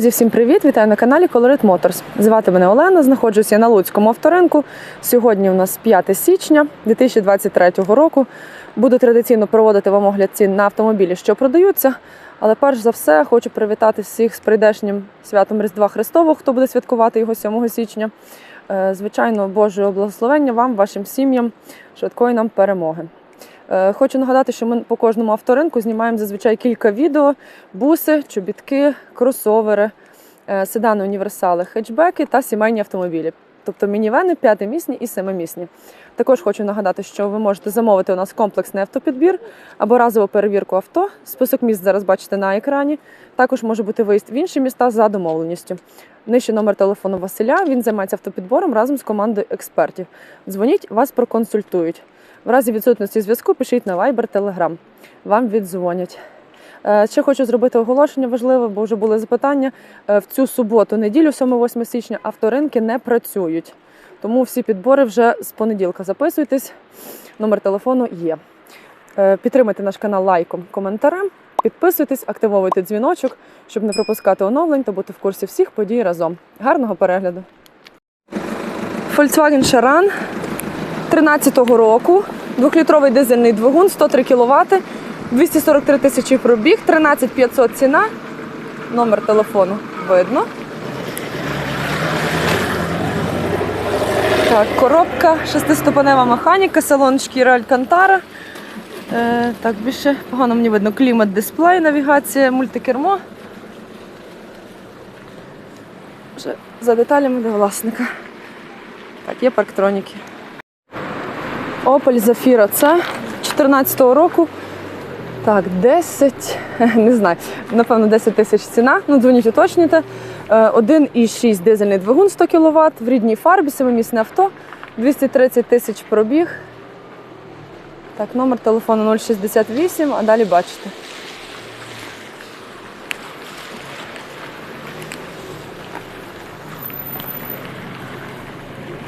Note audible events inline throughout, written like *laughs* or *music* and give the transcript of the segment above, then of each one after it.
Друзі, всім привіт! Вітаю на каналі Colorit Motors. Звати мене Олена, знаходжуся на Луцькому авторинку. Сьогодні у нас 5 січня 2023 року. Буду традиційно проводити вам огляд цін на автомобілі, що продаються. Але перш за все хочу привітати всіх з прийдешнім святом Різдва Христового, хто буде святкувати його 7 січня. Е, Звичайно, Божого благословення вам, вашим сім'ям, швидкої нам перемоги. Е, Хочу нагадати, що ми по кожному авторинку знімаємо зазвичай кілька відео: буси, чобітки, кросовери, е, седани, універсали, хетчбеки та сімейні автомобілі. Тобто мінівени п'ятимісні і семимісні. Також хочу нагадати, що ви можете замовити у нас комплексний автопідбір або разову перевірку авто. Список міст зараз бачите на екрані. Також може бути виїзд в інші міста за домовленістю. Нижче номер телефону Василя. Він займається автопідбором разом з командою експертів. Дзвоніть, вас проконсультують. В разі відсутності зв'язку пишіть на Viber, Telegram. Вам віддзвонять. Е, Ще хочу зробити оголошення важливе, бо вже були запитання. Е, В цю суботу, неділю, 7-8 січня, авторинки не працюють. Тому всі підбори вже з понеділка записуйтесь. Номер телефону є. Е, Підтримайте наш канал лайком, коментарем. Підписуйтесь, активовуйте дзвіночок, щоб не пропускати оновлень та бути в курсі всіх подій разом. Гарного перегляду! Volkswagen Charan 13-го року. Двохлітровий дизельний двигун, 103 кВт, 243 тисячі пробіг, 13 500 ціна. Номер телефону видно. Так, коробка, шестиступенева механіка, салон шкіра Алькантара. Е, так, більше погано мені видно. Клімат, дисплей, навігація, мультикермо. Вже за деталями до власника. Так, є парктроніки. Opel Zafira C 14 року. Так, 10, *laughs* не знаю, напевно, 10 тисяч ціна. Ну, дзвоніть, уточнюйте. Е, 1,6 дизельний двигун 100 кВт, в рідній фарбі, семимісне авто, 230 тисяч пробіг. Так, номер телефону 068, а далі бачите.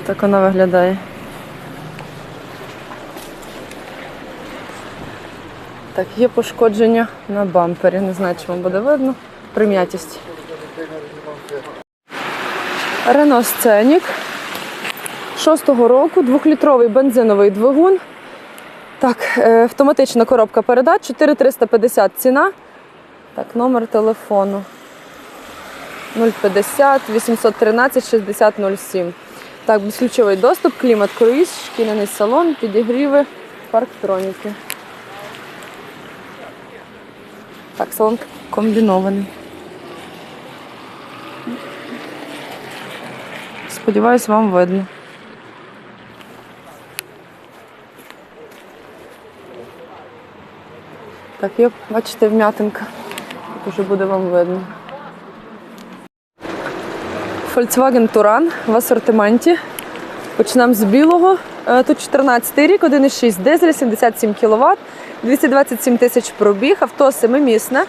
Так вона виглядає. Так, є пошкодження на бампері. Не знаю, чи вам буде видно. Прим'ятість. Рено Сценік. 6-го року, двохлітровий бензиновий двигун. Так, е, автоматична коробка передач, 4350 ціна. Так, номер телефону 050 813 60 07. Так, безключовий доступ, клімат круїз, шкіряний салон, підігріви, парктроніки. Так, салон комбінований. Сподіваюсь, вам видно. Так, є, бачите, вм'ятинка. Так уже буде вам видно. Volkswagen Touran в асортименті. Почнемо з білого. Е, Тут 14 рік, 1,6 дизель, 77 кВт, 227 тисяч пробіг, авто семимісне,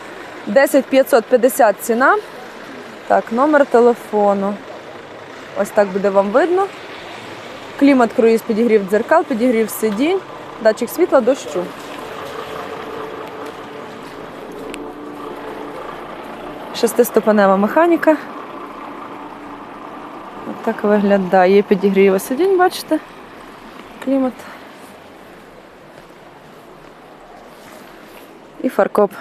10 550 ціна. Так, номер телефону. Ось так буде вам видно. Клімат круїз, підігрів дзеркал, підігрів сидінь, датчик світла, дощу. Шестиступенева механіка. Так виглядає. Є підігрів сидінь, бачите? Клімат. І фаркоп.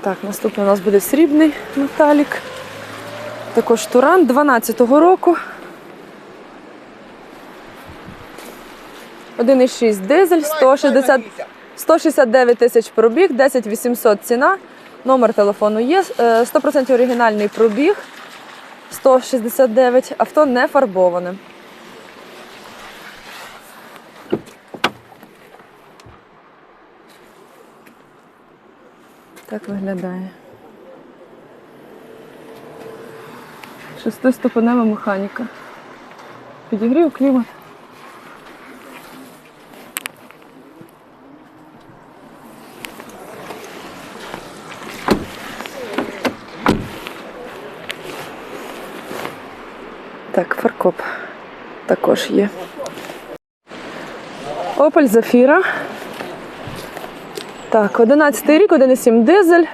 Так, наступний у нас буде срібний металік. Також Туран 12-го року. 1,6 дизель, 160, 169 тисяч пробіг, 10 800 ціна. Номер телефону є. е, 100% оригінальний пробіг. 169. Авто не фарбоване. Так виглядає. Шестиступенева механіка. Підігрів клімат. Так, фаркоп також є. Opel Zafira. Так, 11 рік, 1,7 дизель,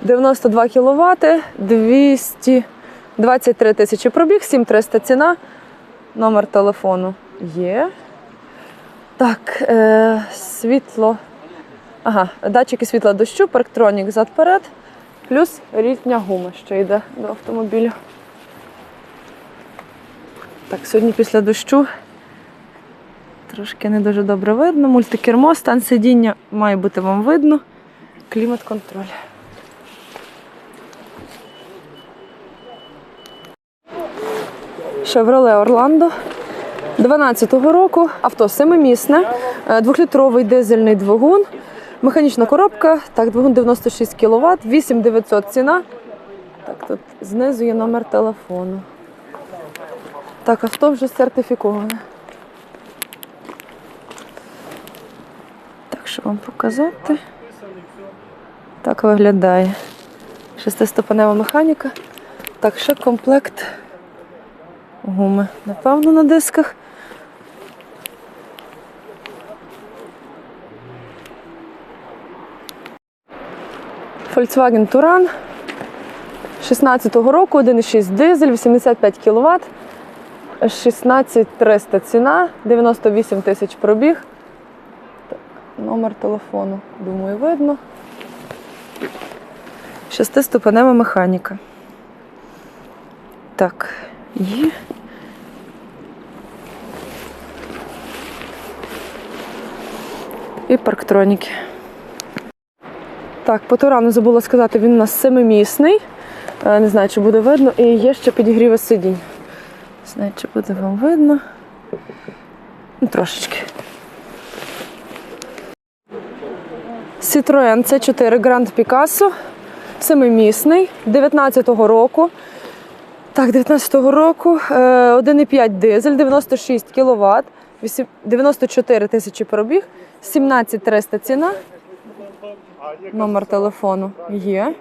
92 кВт, 223 тисячі пробіг, 7300 ціна. Номер телефону є. Так, е, світло. Ага, датчики світла дощу, парктронік зад-перед, плюс літня гума, що йде до автомобіля. Так, сьогодні після дощу трошки не дуже добре видно. Мультикермо, стан сидіння має бути вам видно. Клімат-контроль. Chevrolet Orlando 12-го року. Авто семимісне, е, двохлітровий дизельний двигун, механічна коробка, так, двигун 96 кВт, 8900 ціна. Так, тут знизу є номер телефону. Так, авто вже сертифіковане. Так, що вам показати? Так виглядає. Шестиступенева механіка. Так, ще комплект гуми. Напевно, на дисках. Volkswagen Touran 16-го року, 1,6 дизель, 85 кВт, 16300 ціна, 98 тисяч пробіг. Так, номер телефону, думаю, видно. Шестиступенева механіка. Так, є. І парктроніки. Так, по Турану забула сказати, він у нас семимісний. Е, Не знаю, чи буде видно. І є ще підігріви сидінь. Не знаю, чи буде вам видно. Ну, трошечки. Citroen C4 Grand Picasso. Семимісний, 19-го року. Так, 19-го року. е, 1,5 дизель, 96 кВт, 94 тисячі пробіг, 17 300 ціна. Номер телефону є.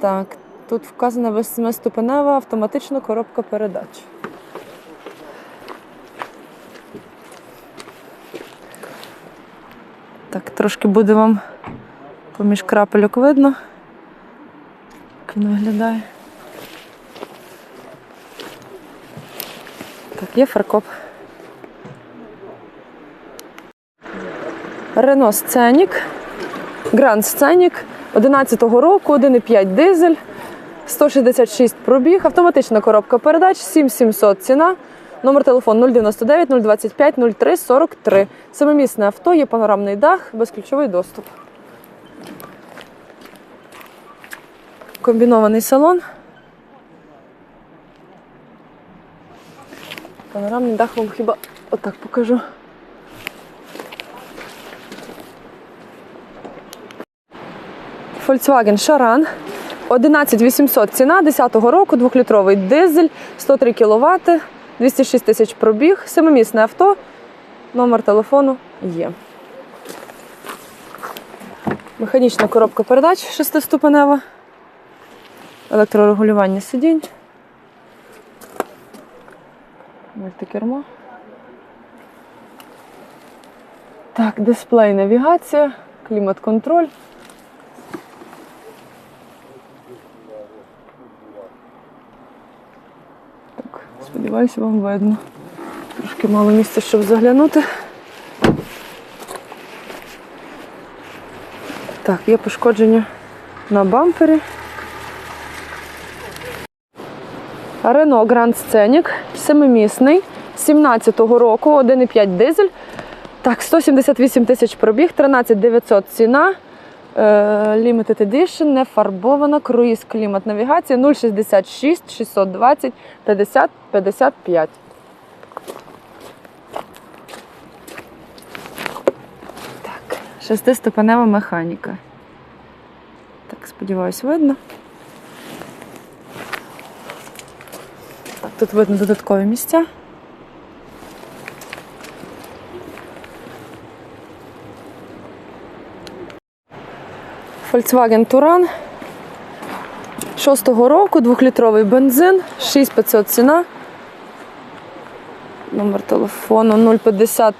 Так, тут вказана восьмиступенева автоматична коробка передач. Так, трошки буде вам поміж крапельок видно. Як він виглядає. Так, є фаркоп. Рено Сценік. Гранд Сценік 11-го року, 1,5 дизель, 166 пробіг, автоматична коробка передач, 7700 ціна. Номер телефону 099 025 03 43. Семимісне авто, є панорамний дах, безключовий доступ. Комбінований салон. Панорамний дах вам хіба отак покажу. Volkswagen Charan 11800 ціна 10-го року, 2-літровий дизель, 103 кВт, 206 тисяч пробіг, семимісне авто, номер телефону є. Механічна коробка передач шестиступенева, електрорегулювання сидінь, мультикермо. Так, дисплей навігація, клімат-контроль. Сподіваюся, вам видно. Трошки мало місця, щоб заглянути. Так, є пошкодження на бампері. Renault Grand Scenic, семимісний, 17-го року, 1,5 дизель. Так, 178 тисяч пробіг, 13 900 ціна. Е, Limited Edition, не фарбована, круїз, клімат, навігація 066 620 50 55. Так, шестиступенева механіка. Так, сподіваюсь, видно. Так, тут видно додаткові місця. Volkswagen Туран 6-го року, 2-літровий бензин, 6500 ціна. Номер телефону 050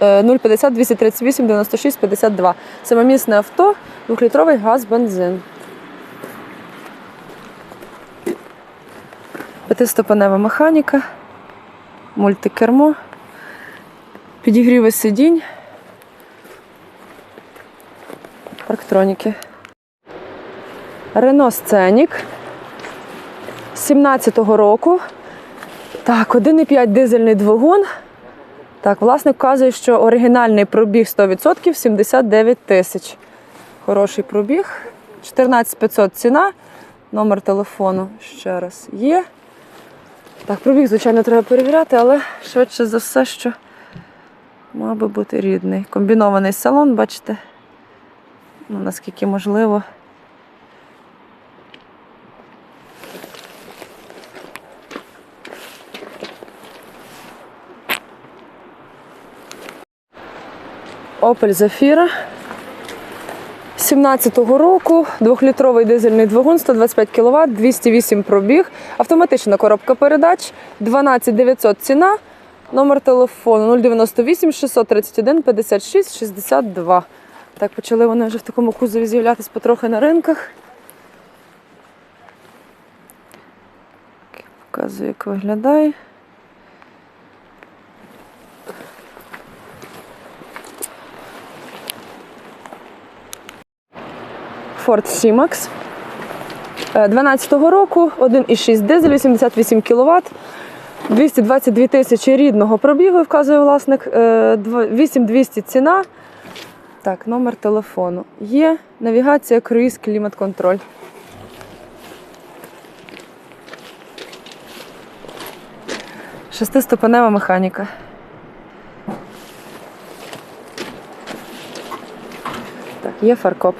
238 96 52. Самомісне авто, 2-літровий газ, бензин. П'ятиступенева механіка, мультикермо, підігріви сидінь. Парктроніки. Рено Сценік 17-го року. Так, 1,5 дизельний двигун. Так, власник вказує, що оригінальний пробіг 100% 79 тисяч. Хороший пробіг. 14500 ціна. Номер телефону ще раз є. Так, пробіг, звичайно, треба перевіряти, але швидше за все, що мав би бути рідний. Комбінований салон, бачите? Ну, наскільки можливо. Opel Zafira 17-го року, двохлітровий дизельний двигун, 125 кВт, 208 пробіг, автоматична коробка передач, 12900 ціна, номер телефону 098 631 56 62. Так, почали вони вже в такому кузові з'являтися потрохи на ринках. Показую, як виглядає. C-Max. Е, 12-го року, 1,6 дизель, 88 кВт, 222 тисячі рідного пробігу, вказує власник, е, 8200 ціна. Так, номер телефону. Є навігація, круїз, клімат-контроль. Шестиступенева механіка. Так, є фаркоп.